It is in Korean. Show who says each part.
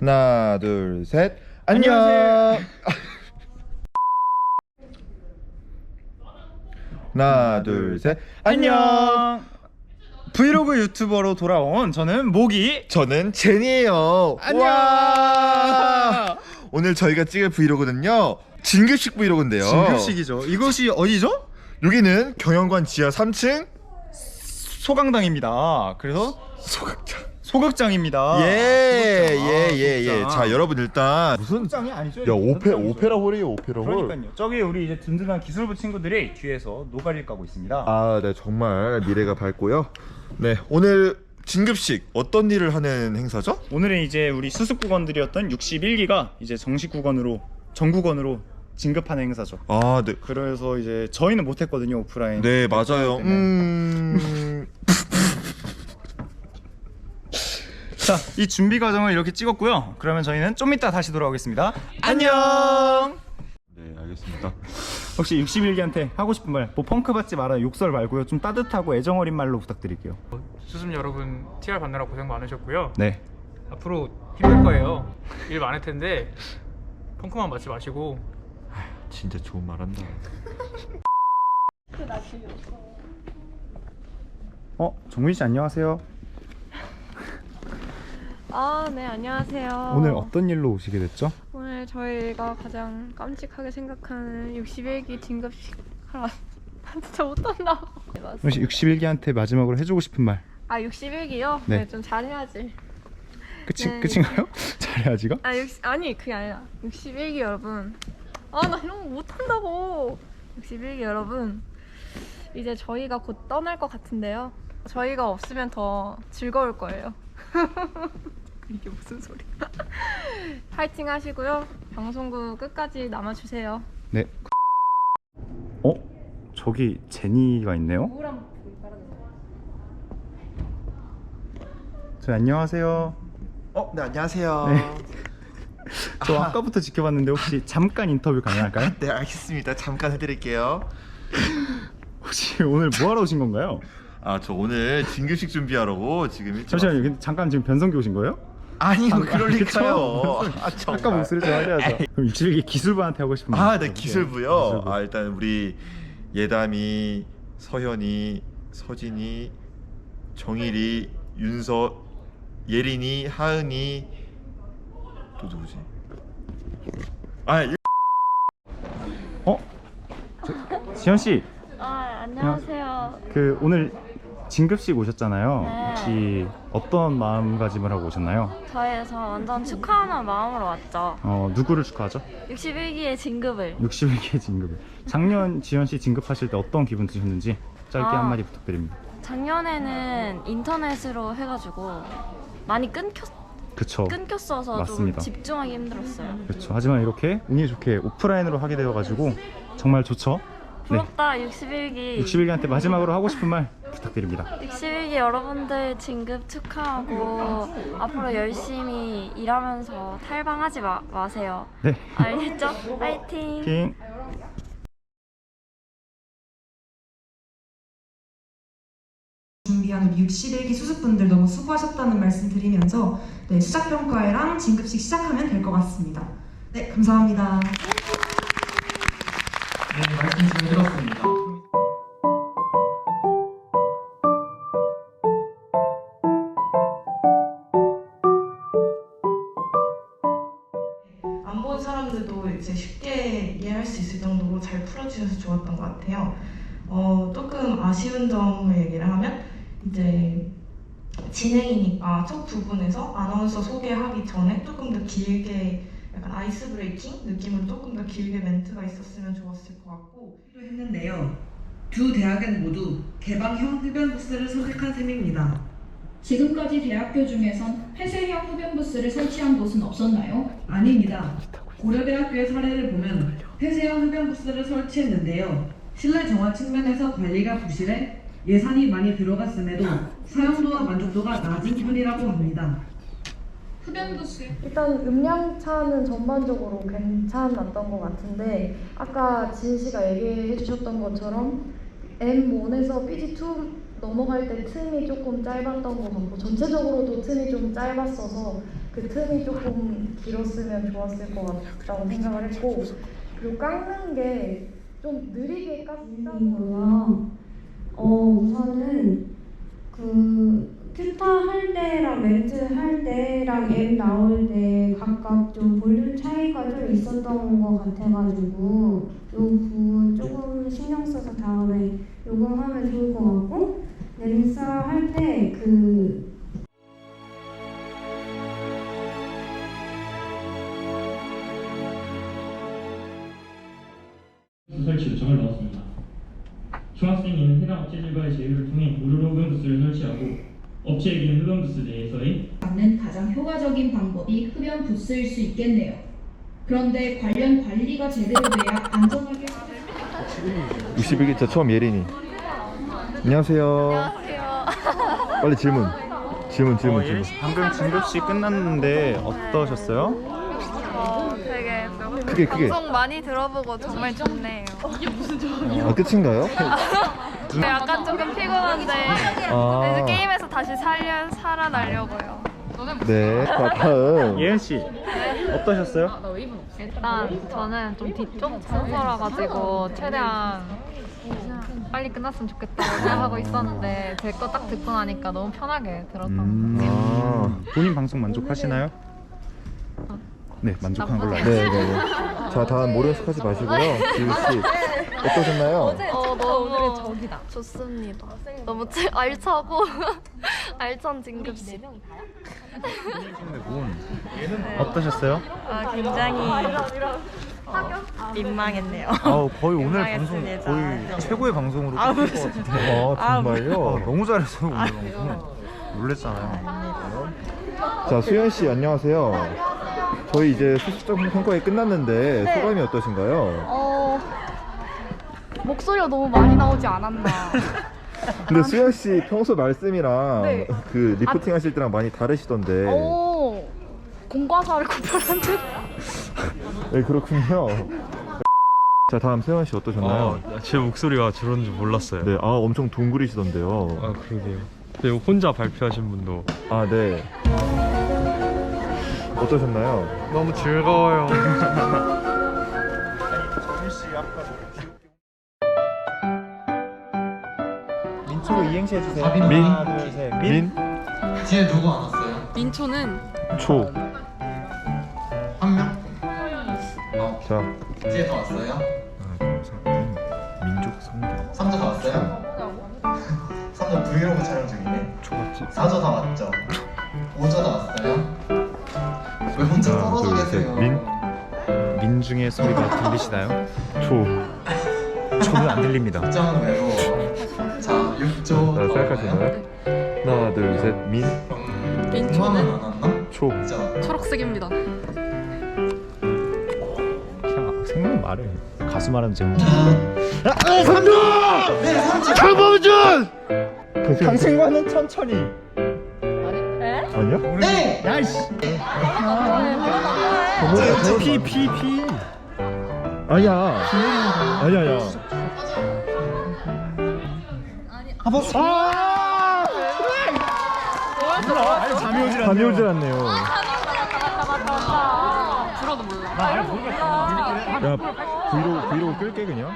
Speaker 1: 하나, 둘, 셋. 안녕.
Speaker 2: 안녕하세요.
Speaker 1: 하나, 둘, 셋.
Speaker 2: 안녕. 브이로그 유튜버로 돌아온 저는 모기.
Speaker 1: 저는 제니예요.
Speaker 2: 안녕.
Speaker 1: 와! 오늘 저희가 찍을 브이로그는요. 진급식 브이로그인데요.
Speaker 2: 진급식이죠. 이곳이 어디죠?
Speaker 1: 여기는 경영관 지하 3층
Speaker 2: 소강당입니다. 그래서
Speaker 1: 소극장.
Speaker 2: 소극장입니다.
Speaker 1: 예,
Speaker 2: 소극장. 아,
Speaker 1: 예, 예, 예.
Speaker 2: 소극장.
Speaker 1: 자, 여러분 일단 무슨
Speaker 2: 소극장이 아니죠?
Speaker 1: 야, 오페
Speaker 2: 소극장이죠.
Speaker 1: 오페라 홀이에요, 오페라 홀.
Speaker 2: 그러니까요. 저기 우리 이제 든든한 기술부 친구들이 뒤에서 노가리를 까고 있습니다.
Speaker 1: 아, 네, 정말 미래가 밝고요. 네, 오늘 진급식 어떤 일을 하는 행사죠?
Speaker 2: 오늘은 이제 우리 수습 국원들이었던 61기가 이제 정식 국원으로 전국원으로 진급하는 행사죠.
Speaker 1: 아, 네.
Speaker 2: 그래서 이제 저희는 못했거든요 오프라인.
Speaker 1: 네, 맞아요.
Speaker 2: 때문에.
Speaker 1: 음.
Speaker 2: 자, 이 준비 과정을 이렇게 찍었고요. 그러면 저희는 좀 이따 다시 돌아오겠습니다. 안녕.
Speaker 1: 네, 알겠습니다.
Speaker 2: 혹시 61기한테 하고 싶은 말, 뭐 펑크 받지 마라 욕설 말고요. 좀 따뜻하고 애정 어린 말로 부탁드릴게요.
Speaker 3: 수습 여러분 TR 받느라 고생 많으셨고요.
Speaker 2: 네.
Speaker 3: 앞으로 힘들 거예요. 일 많을 텐데 펑크만 맞지 마시고
Speaker 1: 진짜 좋은 말 한다.
Speaker 2: 어, 정민 씨 안녕하세요.
Speaker 4: 아, 네, 안녕하세요.
Speaker 2: 오늘 어떤 일로 오시게 됐죠?
Speaker 4: 오늘 저희가 가장 깜찍하게 생각하는 61기 진급식 하러 왔- 진짜 못한다. 네, 맞습니다.
Speaker 2: 혹시 61기한테 마지막으로 해주고 싶은 말
Speaker 4: 아, 61기요?
Speaker 2: 네.
Speaker 4: 네. 좀 잘해야지.
Speaker 2: 끝이
Speaker 4: 네.
Speaker 2: 끝인가요? 잘해야지가?
Speaker 4: 아, 60, 아니, 그게 아니라 61기 여러분. 아, 나 이런 거 못한다고. 61기 여러분. 이제 저희가 곧 떠날 것 같은데요. 저희가 없으면 더 즐거울 거예요. 이게 무슨 소리야? 파이팅 하시고요. 방송국 끝까지 남아주세요.
Speaker 2: 네. 어? 저기 제니가 있네요.
Speaker 4: 우울한.
Speaker 2: 저 안녕하세요.
Speaker 1: 어, 네, 안녕하세요.
Speaker 2: 네. 저 아 까부터 지켜봤는데 혹시 잠깐 인터뷰 가능할까요?
Speaker 1: 네, 알겠습니다. 잠깐 해드릴게요.
Speaker 2: 혹시 오늘 뭐 하러 오신 건가요?
Speaker 1: 아, 저 오늘 진급식 준비하려고 지금 일찍
Speaker 2: 잠시만요. 근데 잠깐 지금 변성기 오신 거예요?
Speaker 1: 아니요,
Speaker 2: 아,
Speaker 1: 그럴? 리가요. 아, 정말.
Speaker 2: 아까 목소리 좀 하셔야죠. 그럼 61기 기술부한테 하고 싶은 말.
Speaker 1: 아, 네, 기술부요.
Speaker 2: 기술부.
Speaker 1: 아, 일단 우리 예담이, 서현이, 서진이, 정일이, 윤서, 예린이, 하은이 또 누구지? 아, 일-
Speaker 2: 어? 저, 지현 씨,
Speaker 5: 아, 안녕하세요.
Speaker 2: 그 오늘 진급식 오셨잖아요.
Speaker 5: 네.
Speaker 2: 혹시 어떤 마음가짐을 하고 오셨나요?
Speaker 5: 저희에서 완전 축하하는 마음으로 왔죠.
Speaker 2: 어, 누구를 축하하죠?
Speaker 5: 61기의 진급을.
Speaker 2: 61기 진급을. 작년 지현 씨 진급하실 때 어떤 기분 드셨는지 짧게
Speaker 5: 아.
Speaker 2: 한마디 부탁드립니다.
Speaker 5: 작년에는 인터넷으로 해가지고 많이 끊겼,
Speaker 2: 그쵸.
Speaker 5: 끊겼어서
Speaker 2: 맞습니다.
Speaker 5: 좀 집중하기 힘들었어요.
Speaker 2: 그렇죠. 하지만 이렇게 운이 좋게 오프라인으로 하게 되어가지고 정말 좋죠. 네.
Speaker 5: 부럽다, 61기.
Speaker 2: 61기한테 마지막으로 하고 싶은 말 부탁드립니다.
Speaker 5: 61기 여러분들 진급 축하하고 앞으로 열심히 일하면서 탈방하지 마, 마세요.
Speaker 2: 네.
Speaker 5: 알겠죠? 파이팅!
Speaker 2: 킹.
Speaker 6: 준비하는 61기 수습분들 너무 수고하셨다는 말씀 드리면서 네, 수작평가회랑 진급식 시작하면 될 것 같습니다. 네, 감사합니다.
Speaker 7: 네, 말씀 잘 들었습니다.
Speaker 8: 풀어주셔서 좋았던 것 같아요. 어, 조금 아쉬운 점을 얘기를 하면 이제 진행이니까 첫 부분에서 아나운서 소개하기 전에 조금 더 길게 약간 아이스 브레이킹 느낌으로 조금 더 길게 멘트가 있었으면 좋았을 것 같고
Speaker 9: 했는데요. 두 대학은 모두 개방형 흡연 부스를 선택한 셈입니다.
Speaker 10: 지금까지 대학교 중에선 폐쇄형 흡연 부스를 설치한 곳은 없었나요?
Speaker 9: 아닙니다. 고려대학교의 사례를 보면 폐쇄형 흡연 부스를 설치했는데요. 실내 정화 측면에서 관리가 부실해 예산이 많이 들어갔음에도 사용도와 만족도가 낮은 편이라고 합니다.
Speaker 10: 흡연 부스
Speaker 11: 일단 음량차는 전반적으로 괜찮았던 것 같은데 아까 지은 씨가 얘기해 주셨던 것처럼 M1에서 BG2 넘어갈 때 틈이 조금 짧았던 것 같고 전체적으로도 틈이 좀 짧았어서 그 틈이 조금 길었으면 좋았을 것 같다고 생각을 했고 그리고 깎는 게 좀 느리게 깎는
Speaker 12: 거고요. 어, 우선은 그 큐타 할 때랑 멘트 할 때랑 앱 나올 때 각각 좀 볼륨 차이가 좀 있었던 것 같아가지고 요 부분 조금 신경 써서 다음에 요금하면 좋을 것 같고 램사 할 때그
Speaker 13: 설치 요청을 넣었습니다. 중학생인 해당 업체들과의 제휴를 통해 무료 흡연 부스를 설치하고 업체에게는 흡연 부스 내에서의
Speaker 10: 받는 가장 효과적인 방법이 흡연 부스일 수 있겠네요. 그런데 관련 관리가 제대로 돼야 안전하게
Speaker 1: 61기 저 처음 예린이. 안녕하세요.
Speaker 4: 안녕하세요.
Speaker 1: 빨리 질문. 질문 질문
Speaker 2: 어, 예린
Speaker 1: 질문.
Speaker 2: 씨 방금 진급식 끝났는데 어떠셨어요?
Speaker 1: 크게, 크게.
Speaker 4: 방송 많이 들어보고 정말 좋네요.
Speaker 1: 아 끝인가요?
Speaker 4: 네, 약간 조금 피곤한데
Speaker 1: 아.
Speaker 4: 이제 게임에서 다시 살려 살아나려고요.
Speaker 1: 네. 자 다음.
Speaker 2: 예은 씨 어떠셨어요?
Speaker 14: 일단 저는 좀 뒤쪽 순서라 가지고 최대한 빨리 끝났으면 좋겠다고 생각하고 있었는데 제 거 딱 듣고 나니까 너무 편하게 들었던
Speaker 2: 음,
Speaker 14: 것 같아요.
Speaker 1: 아.
Speaker 2: 본인 방송 만족하시나요? 네 만족한 걸로 알고
Speaker 1: 네,
Speaker 2: 있습니다.
Speaker 1: 네, 네. 자, 다음 모른 척하지 마시고요. 지우 씨 어떠셨나요?
Speaker 4: 어 너무 좋습니다. 너무 제- 알차고 알찬 진급식.
Speaker 2: 어떠셨어요?
Speaker 4: 아 굉장히 민망했네요.
Speaker 2: 아우 거의 오늘 방송
Speaker 4: 민망했습니다.
Speaker 2: 거의 최고의 방송으로
Speaker 4: 아,
Speaker 2: 끝날 것
Speaker 4: 무슨-
Speaker 2: 같은데.
Speaker 1: 아, 정말요?
Speaker 2: 아, 너무 잘했어요 오늘 방송. 놀랬잖아요.
Speaker 1: 자, 수현 씨 안녕하세요. 저희 이제 수습적 평가회 끝났는데
Speaker 15: 네.
Speaker 1: 소감이 어떠신가요?
Speaker 15: 어 목소리가 너무 많이 나오지 않았나.
Speaker 1: 근데 수현 씨 평소 말씀이랑
Speaker 15: 네.
Speaker 1: 그 리포팅 하실 때랑 많이 다르시던데.
Speaker 15: 오 공과사를 구별한 듯.
Speaker 1: 네, 그렇군요. 자, 다음 세원 씨 어떠셨나요?
Speaker 16: 제 목소리가 저런 줄 몰랐어요.
Speaker 1: 네, 아 엄청 동굴이시던데요.
Speaker 16: 아 그러게요. 그리고 혼자 발표하신 분도
Speaker 1: 아, 네. 어떠셨나요?
Speaker 16: 너무 즐거워요.
Speaker 2: 민초로 이행시 해주세요. 하나 둘 셋 민.
Speaker 7: 뒤에 누구 안 왔어요?
Speaker 14: 민초는
Speaker 1: 초.
Speaker 7: 한 명? 어,
Speaker 1: 자,
Speaker 7: 뒤에 더 왔어요?
Speaker 1: 민족 성대.
Speaker 7: 3조 다 왔어요? 3조 브이로그 촬영 중이네
Speaker 1: 초밥집.
Speaker 7: 4조 다 왔죠? 5조 다
Speaker 1: 셋,
Speaker 7: 계세요?
Speaker 1: 민.
Speaker 2: 민중의 소리가 들리시나요?
Speaker 1: 초.
Speaker 2: 저는 안 들립니다.
Speaker 7: 걱정은 외로워 자 6조
Speaker 1: 자, 생각하시나요? 하나, 둘, 셋, 민.
Speaker 7: 공부하면 안 왔나?
Speaker 1: 초.
Speaker 7: 진짜
Speaker 14: 초록색입니다.
Speaker 2: 그냥 생각 말해. 가수 말하면 제가.
Speaker 1: 장범준!
Speaker 2: 당신과는 천천히.
Speaker 1: 아니야?
Speaker 7: 네!
Speaker 2: 야이씨. 피, 피, 피.
Speaker 1: 아니야. 아니야, 야.
Speaker 2: 아, 뭐, 아! 아니, 잠이 오질 않네요.
Speaker 1: 잠이 오질 않네요.
Speaker 14: 들어도 몰라.
Speaker 2: 나 아예 모르겠다.
Speaker 1: 야, 브이로그, 브이로그 끌게 그냥.